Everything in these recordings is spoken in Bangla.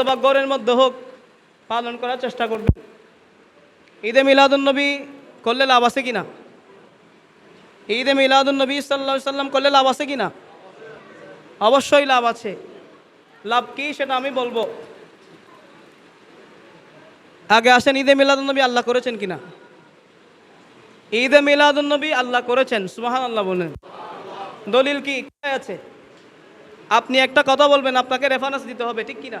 অথবা গড়ের মধ্যে হোক পালন করার চেষ্টা করবেন ঈদে মিলাদুন্নবী করলে লাভ আছে কিনা? ঈদে মিলাদুন্নবী সাল্লা সাল্লাম করলে লাভ আছে কিনা? অবশ্যই লাভ আছে। লাভ কি সেটা আমি বলব। আগে আসেন, ঈদে মিলাদুন্নবী আল্লাহ করেছেন কিনা? ঈদে মিলাদুন্নবী আল্লাহ করেছেন সুবাহান আল্লাহ বলেন। দলিল কি? আছে? আপনি একটা কথা বলবেন, আপনাকে রেফারেন্স দিতে হবে, ঠিক কিনা?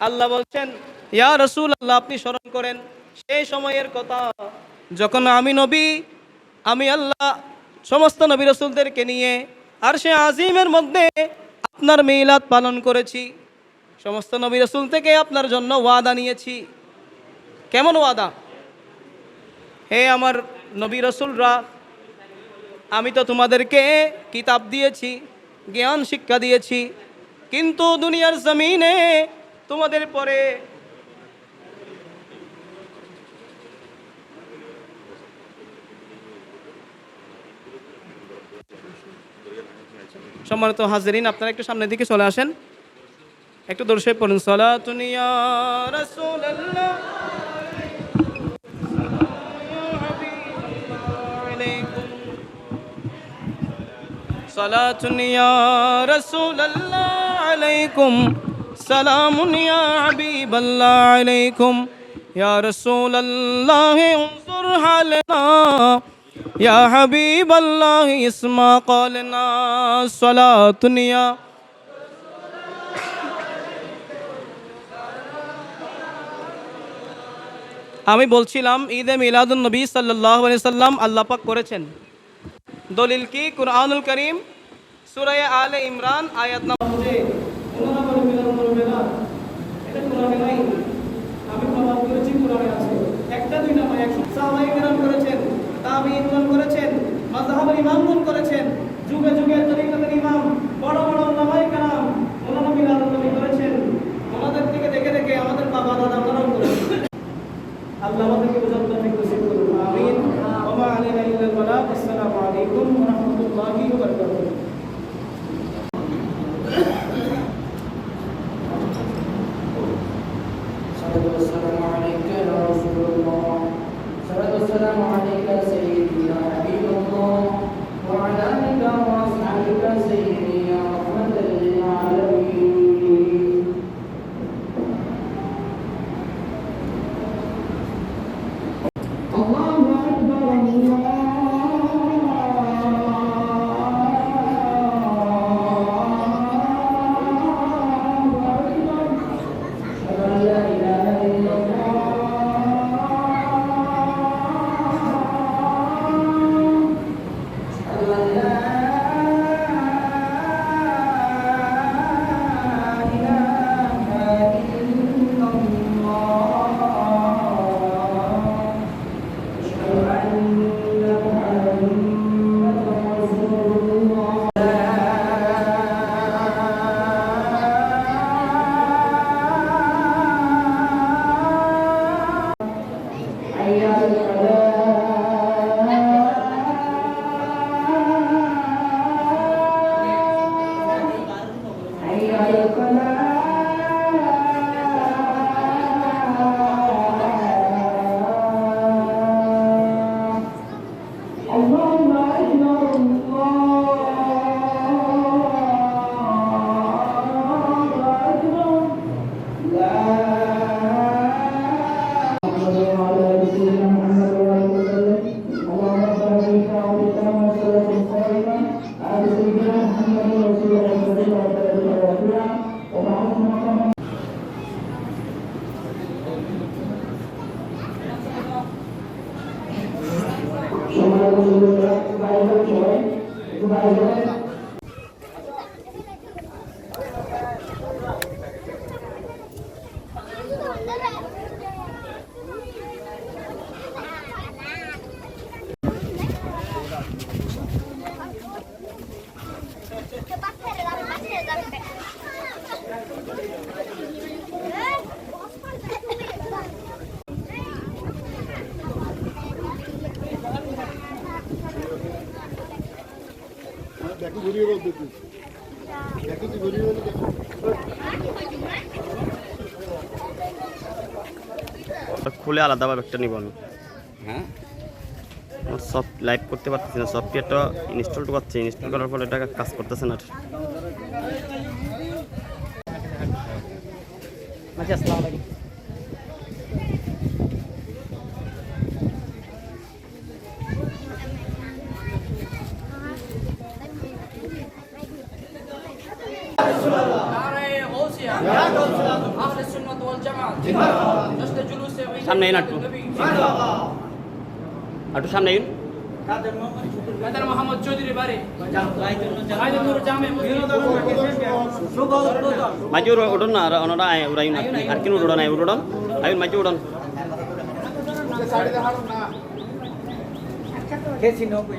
আল্লাহ বলছেন, ইয়া রসুল আল্লাহ আপনি স্মরণ করেন, সেই সময়ের কথা, যখন আমি নবী, আমি আল্লাহ, সমস্ত নবী রসুলদেরকে নিয়ে আর সে আজিমের মধ্যে আপনার মিলাদ পালন করেছি। সমস্ত নবী রসুল থেকে আপনার জন্য ওয়াদা নিয়েছি। কেমন ওয়াদা? হে আমার নবী রসুলরা, আমি তো তোমাদেরকে কিতাব দিয়েছি, জ্ঞান শিক্ষা দিয়েছি, কিন্তু দুনিয়ার জমিনে তোমাদের পরে সম্মানিত হাজরিন আপনারা একটু সামনের দিকে চলে আসেন একটু দর্শক পড়ুন সলাতুনিয়া রাসূলুল্লাহ صلاة يا رسول الله عليكم سلام يا حبيب الله عليكم يا رسول الله انظر حالنا يا حبيب الله اسمع قولنا صلاة يا আমি বলছিলাম ঈদে মিলাদুন নবী সাল্লাহ সাল্লাম আল্লাহ পাক করেছেন দলিল কি কুরআনুল করিম সূরা আলে ইমরান আয়াত والسلام عليك يا رسول الله الصلاة والسلام عليك খুলে আলাদাভাবে একটা নিব আমি। হ্যাঁ? আমার সব লাইভ করতে পারতেছি না সফটওয়্যারটা ইনস্টল করছে ইনস্টল করার ফলে এটা কাজ করতেছে না আচ্ছা আসসালামু আলাইকুম। সামনে আইন আটটু আটটু সামনে আইন। কাদের মোহাম্মদ চৌধুরী? বাড়ি? আইদুর জামে মাজুর উড়ন না ওনারা আয় উড়াই না আর কিন উড়ন আয় উড়ন আইন মাজু উড়ন কেসি নো কই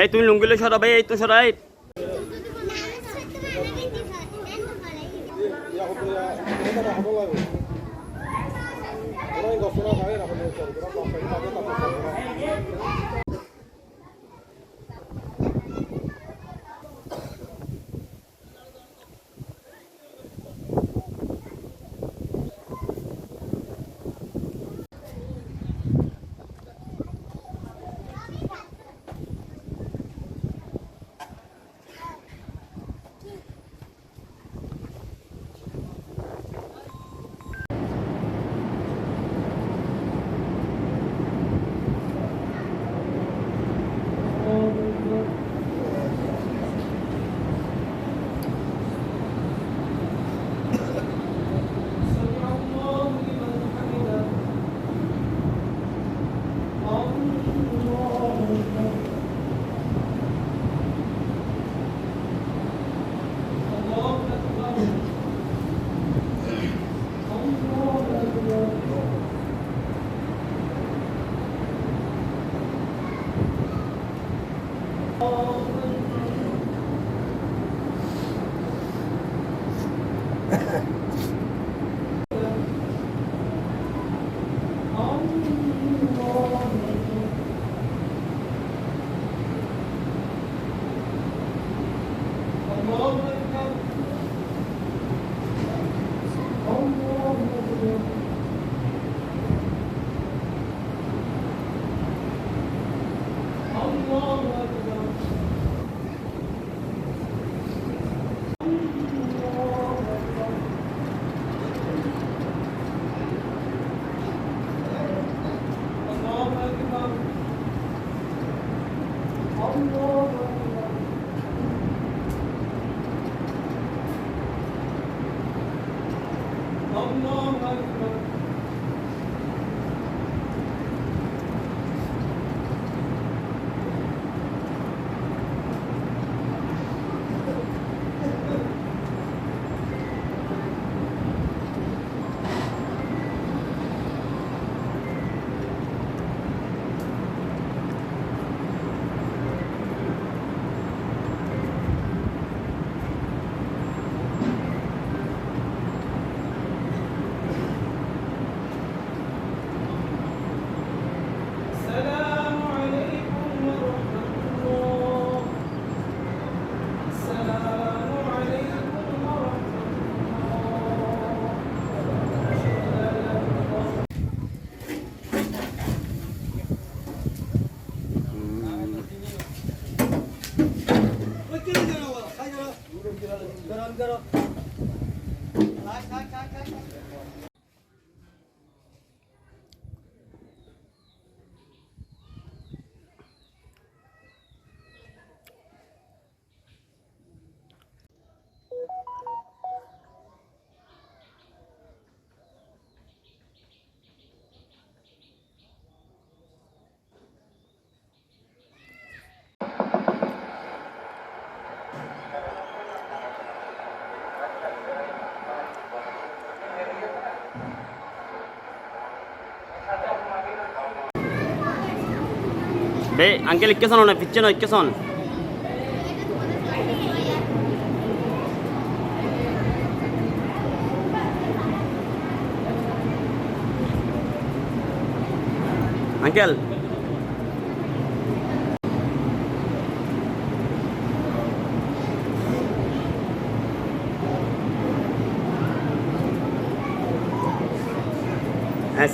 এই তুমি লুঙ্গিলে সরা ভাই এই তো সরাই। ওরাই গছনা Thank you. டே அங்கே நிற்கசன் உன்னை பிச்சனை வைக்கசன் அங்கேல்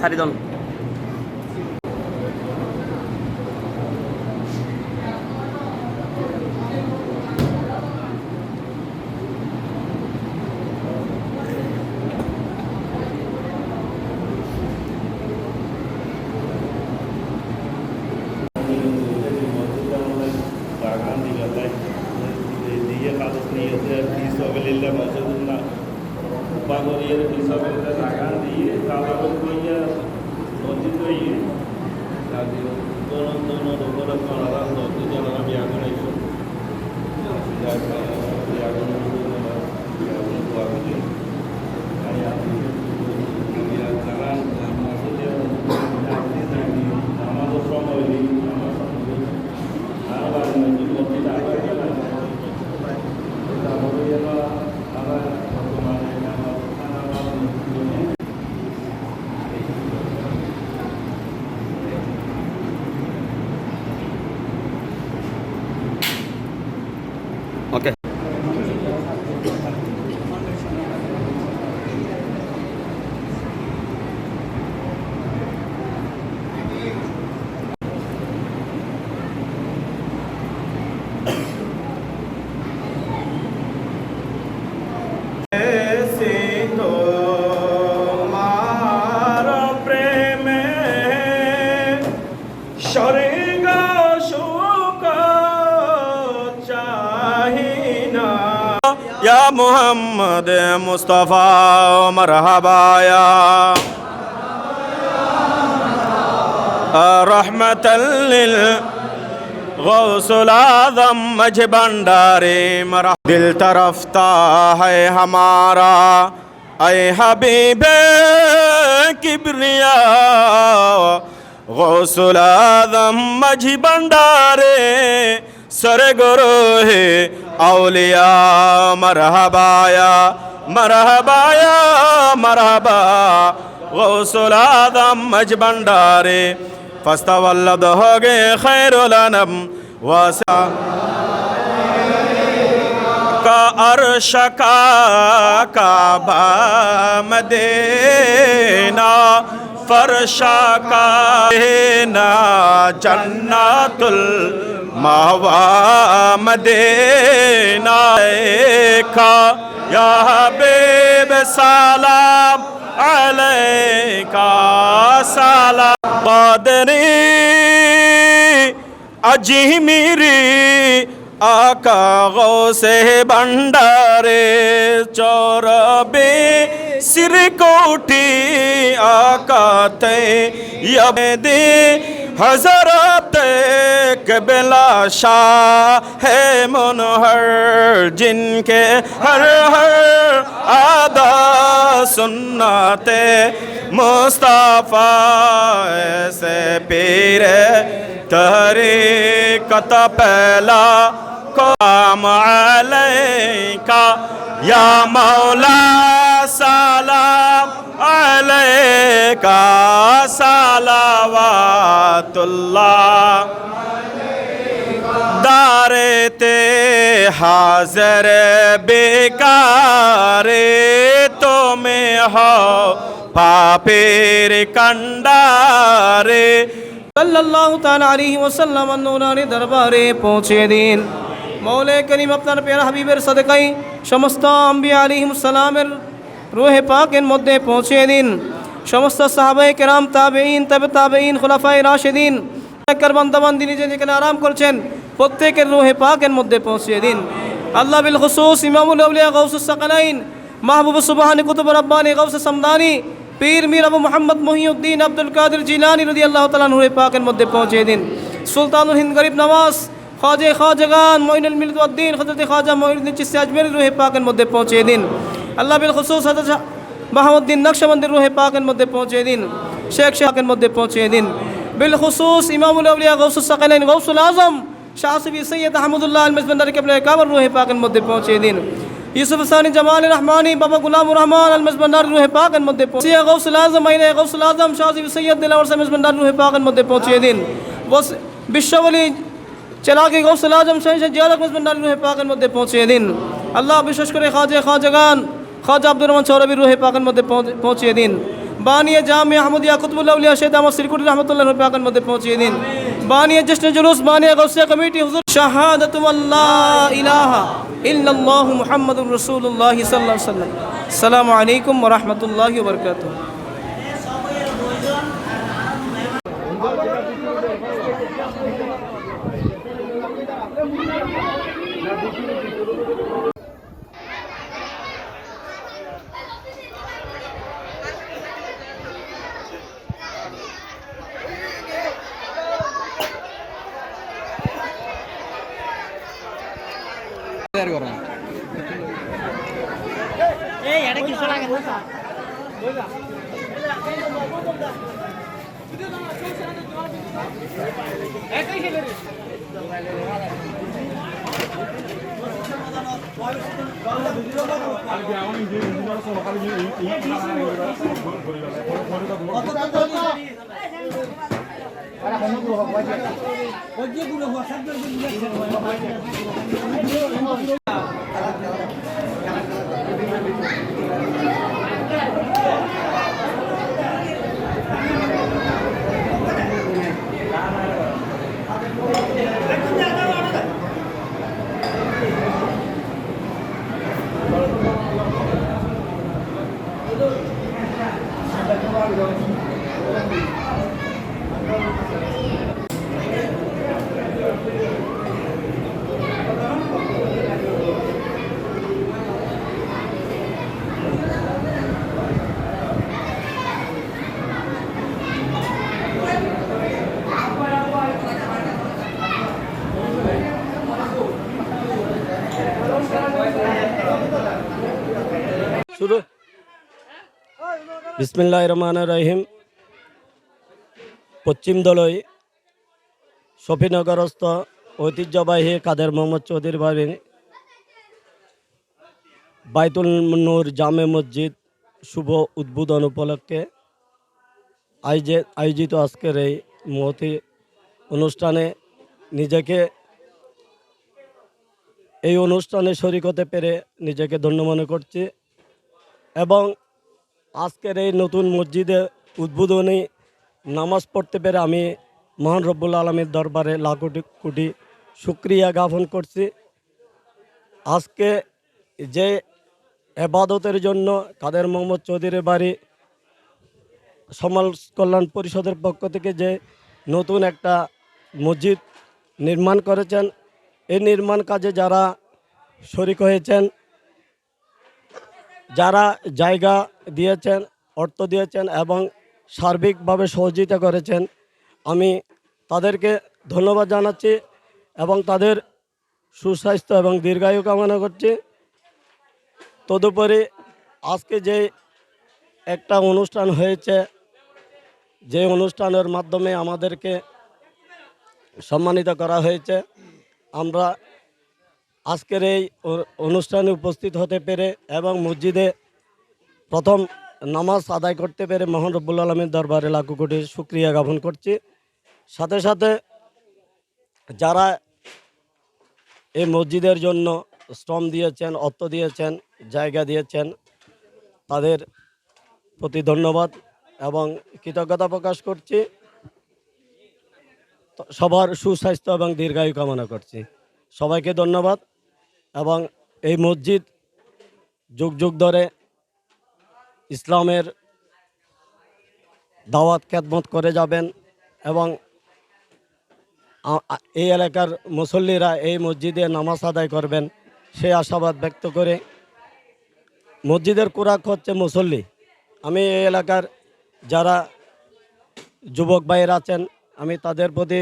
হ্যাঁ সারি দন يا محمد مصطفى مرحبا يا رحمة لل غوث العظم مجھ بندارے مرا دل طرفتا ہے ہمارا اے حبیب کبریا غوث العظم مجھ بندارے سر گرو ہے اولیاء مرحبایا مرحبایا مرحبا غوث العظم مجھ بندارے فاستولد ہو گئے خیر الانم واسع کا عرش کا کعبہ مدینہ فرشا کا مدینہ جنت ماوا مدینہ کا یا حبیب سلام علیکہ سلام۔ قادری اجمیری آقا غوث بندر چور سرکوٹی سر آقا تے یا دے حضرت بلا شاہ ہے منہر، جن کے ہر ہر آدھا سناتے مصطفیٰ ایسے پیر تحریقت پہلا قام علیکہ کا یا مولا سلام আলাইকা সালাওয়াতুল্লাহ। দারেতে হাজর বেকারে তুমি হও পাপের কান্ডারে সাল্লাল্লাহু তাআলা আলাইহি ওয়াসাল্লাম নূরানি দরবারে পৌঁছে দিন। মৌলে করিম আপনার পেয়ারা হাবিবের সদকাই সমস্ত আম্বিয়া আলিহিম সালামের রুহে পাকের মধ্যে পৌঁছিয়ে দিন। সমস্ত সাহাবাই কেরাম তাবেইন তবে তাবেইন খোলাফাই রাশেদিন বান্দাবান্দি নিজে যেখানে আরাম করছেন, প্রত্যেকের রুহে পাকের মধ্যে পৌঁছিয়ে দিন। আল্লাহ বিল খুসুস, ইমামুল আউলিয়া গৌসুস সাকালাইন মাহবুব সুবহানি, কুতুব রব্বানি গৌস সামদানি, পীর মীর আবু মোহাম্মদ মহিউদ্দিন, আব্দুল কাদের জিলানি রদি আল্লাহ তালা নুরে পাকের মধ্যে পৌঁছে দিন। সুলতানুল হিন্দ গরিব নওয়াজ, খাজে খাজাগান, মঈনুল মিলুদ্দিন হজরত খাজা মঈনুদ্দিন চিস্তি আজমের রুহে পাকের মধ্যে পৌঁছে দিন। আল্লাহ বিল খুসুস হজরত বাহাউদ্দিন নকশবন্দির রুহে পাকের মধ্যে পৌঁছে দিন শেখ শাহের মধ্যে পৌঁছে দিন বিল খুসুস ইমামুল আউলিয়া গৌসুস সাকালাইন গৌসুল আজম শাহসবি সৈয়দ আহমদুল্লাহ আল মজবন্দারি কেবল কাবর রুহে পাকের মধ্যে পৌঁছে দিন ইউসুফ সানি জামাল রহমানি বাবা গুলামুর রহমান আল মজবন্দার রুহে পাকের মধ্যে পৌঁছে গৌসুল আজম আইনে গৌসুল আজম শাহসবি সৈয়দ দিলাওয়ার সাহেব মজবন্দার রুহে পাকের মধ্যে পৌঁছে দিন বস বিশ্ববলী চেলাকে গৌসুল আজম শাহ জিয়ারক মজবন্দার রুহে পাকের মধ্যে পৌঁছে দিন আল্লাহ বিশেষ করে খাজে খাজাগান খাজা আব্দুর রহমান চৌরবী রুহে পাকের মধ্যে পৌঁছে- পৌঁছিয়ে দিন। বানিয়ে জামে আহমদিয়া কুতুবুল্লাহ উলিয়া শেদ আমার শ্রীকুটি রহমতুল্লাহ রুহে পাকের মধ্যে পৌঁছিয়ে দিন। বানিয়ে জশ্ন জুলুস, বানিয়া গৌসিয়া কমিটি, হুজুর শাহাদাতুল্লাহ ইলাহা ইল্লাল্লাহু মুহাম্মাদুর রাসূলুল্লাহ সাল্লাল্লাহু আলাইহি ওয়াসাল্লাম। আসসালামু আলাইকুম ওয়া রাহমাতুল্লাহি ওয়া বারাকাতুহু। শুরু বিসমিল্লাহ রহমান রহিম। পশ্চিম দলই শফিনগরস্থ ঐতিহ্যবাহী কাদের মোহাম্মদ চৌধুরী বাড়ির বাইতুল নূর জামে মসজিদ শুভ উদ্বোধন উপলক্ষে আয়োজে- আয়োজিত আজকের এই মহতি অনুষ্ঠানে নিজেকে এই অনুষ্ঠানে শরিক হতে পেরে নিজেকে ধন্য মনে করছি এবং আজকের এই নতুন মসজিদে উদ্বোধনী নামাজ পড়তে পেরে আমি মহান রব্বুল আলমীর দরবারে লাখ কোটি শুক্রিয়া জ্ঞাপন করছি। আজকে যে এবাদতের জন্য কাদের মোহাম্মদ চৌধুরীর বাড়ি সমাজ কল্যাণ পরিষদের পক্ষ থেকে যে নতুন একটা মসজিদ নির্মাণ করেছেন, এই নির্মাণ কাজে যারা শরিক হয়েছেন যারা জায়গা দিয়েছেন, অর্থ দিয়েছেন এবং সার্বিকভাবে সহযোগিতা করেছেন, আমি তাদেরকে ধন্যবাদ জানাচ্ছি এবং তাদের সুস্বাস্থ্য এবং দীর্ঘায়ু কামনা করছি। তদুপরি আজকে যে একটা অনুষ্ঠান হয়েছে, যে অনুষ্ঠানের মাধ্যমে আমাদেরকে সম্মানিত করা হয়েছে। আমরা আজকের এই অনুষ্ঠানে উপস্থিত হতে পেরে এবং মসজিদে প্রথম নামাজ আদায় করতে পেরে মোহন রব্বুল আলমীর দরবারে লাখো কোটি শুক্রিয়া জ্ঞাপন করছি। সাথে সাথে যারা এই মসজিদের জন্য শ্রম দিয়েছেন, অর্থ দিয়েছেন, জায়গা দিয়েছেন, তাদের প্রতি ধন্যবাদ এবং কৃতজ্ঞতা প্রকাশ করছি। সবার সুস্বাস্থ্য এবং দীর্ঘায়ু কামনা করছি। সবাইকে ধন্যবাদ। এবং এই মসজিদ যুগ যুগ ধরে ইসলামের দাওয়াত খেদমত করে যাবেন এবং এই এলাকার মুসল্লিরা এই মসজিদে নামাজ আদায় করবেন, সে আশাবাদ ব্যক্ত করে মসজিদের কোরাক হচ্ছে মুসল্লি। আমি এই এলাকার যারা যুবক ভাইয়ের আছেন, আমি তাদের প্রতি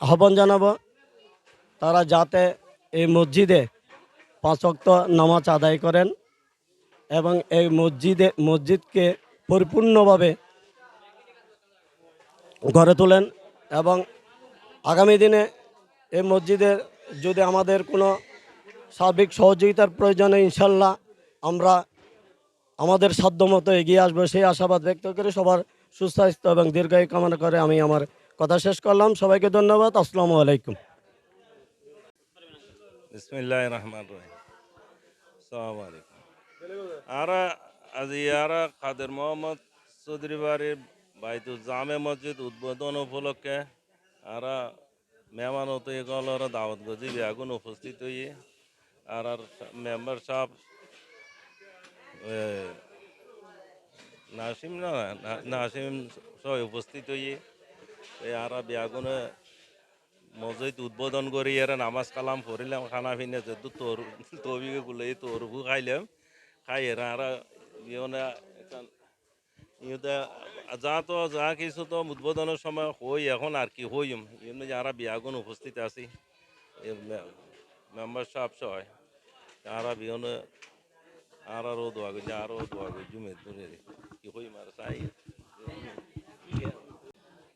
আহ্বান জানাব, তারা যাতে এই মসজিদে পাঁচ ওয়াক্ত নামাজ আদায় করেন এবং এই মসজিদে, মসজিদকে পরিপূর্ণভাবে গড়ে তোলেন এবং আগামী দিনে এই মসজিদে যদি আমাদের কোনো সার্বিক সহযোগিতার প্রয়োজনে ইনশাল্লাহ আমরা আমাদের সাধ্যমতো এগিয়ে আসব। সেই আশাবাদ ব্যক্ত করে সবার সুস্বাস্থ্য এবং দীর্ঘায়ু কামনা করে আমি আমার কথা শেষ করলাম। সবাইকে ধন্যবাদ। আসসালামু আলাইকুম। বিসমিল্লাহ রহমান রহিম। সালাম আলাইকুম। আরা আজ ইয়ারা কাদের মোহাম্মদ চৌধুরী বাড়ির বাইতু জামে মসজিদ উদ্বোধন উপলক্ষে আরা মেহমান হতো এগুলোর দাওয়াত গজি বেগুন উপস্থিত হয়ে আর আর মেম্বার সাহেব নাসিম না নাসিম সহ উপস্থিত এই আরা বেগুনে মসজিদ উদ্বোধন করি এর নামাজ কালাম পড়িলাম খানা পিনে যেহেতু তোর তবিকে গুলো এই তরবু খাইলাম খাই এরা আর যা তো যা কিছু তো উদ্বোধনের সময় হই এখন আর কি হইম এমনি যারা বিয়াগুন উপস্থিত আছি। মেম্বার সাহেব সহ তারা বিহনে আর আরও দোয়া করছে আরও দোয়া করছি ধরে কি হইম আর চাই।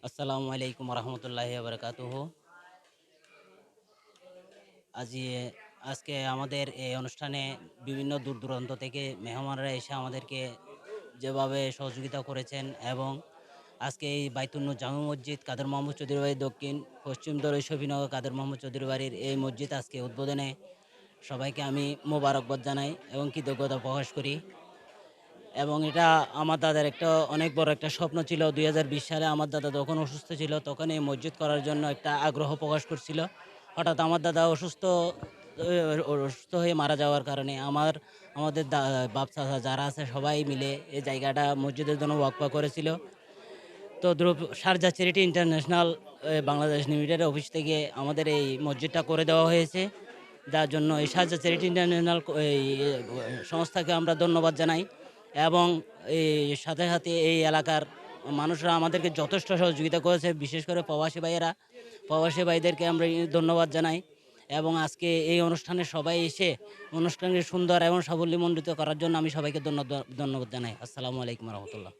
আসসালামু আলাইকুম রহমতুল্লাহ বারকাতুহ। আজি আজকে আমাদের এই অনুষ্ঠানে বিভিন্ন দূর দূরান্ত থেকে মেহমানরা এসে আমাদেরকে যেভাবে সহযোগিতা করেছেন এবং আজকে এই বাইতুন্নু জামা মসজিদ কাদের মোহাম্মদ চৌধুরী বাড়ির দক্ষিণ, পশ্চিম দরই শফিনগর কাদের মোহাম্মদ চৌধুরী বাড়ির এই মসজিদ আজকে উদ্বোধনে সবাইকে আমি মোবারকবাদ জানাই এবং কৃতজ্ঞতা প্রকাশ করি। এবং এটা আমার দাদার একটা, অনেক বড় একটা স্বপ্ন ছিল। দুই হাজার বিশ সালে আমার দাদা যখন অসুস্থ ছিল, তখন এই মসজিদ করার জন্য একটা আগ্রহ প্রকাশ করছিল। হঠাৎ আমার দাদা অসুস্থ অসুস্থ হয়ে মারা যাওয়ার কারণে আমার, আমাদের বাপ চাচা যারা আছে সবাই মিলে এই জায়গাটা মসজিদের জন্য ওয়াকফা করেছিল। তো দ্রুপ Sharjah charity international Bangladesh limited office থেকে আমাদের এই মসজিদটা করে দেওয়া হয়েছে। যার জন্য এই সারজা চ্যারিটি ইন্টারন্যাশনাল, এই সংস্থাকে আমরা ধন্যবাদ জানাই এবং এই সাথে সাথে এই এলাকার মানুষরা আমাদেরকে যথেষ্ট সহযোগিতা করেছে, বিশেষ করে প্রবাসী ভাইয়েরা। প্রবাসী ভাইদেরকে আমরা ধন্যবাদ জানাই এবং আজকে এই অনুষ্ঠানে সবাই এসে অনুষ্ঠানকে সুন্দর এবং সাবল্যমণ্ডিত করার জন্য আমি সবাইকে ধন্য- ধন্যবাদ জানাই। আসসালামু আলাইকুম রহমতুল্লাহ।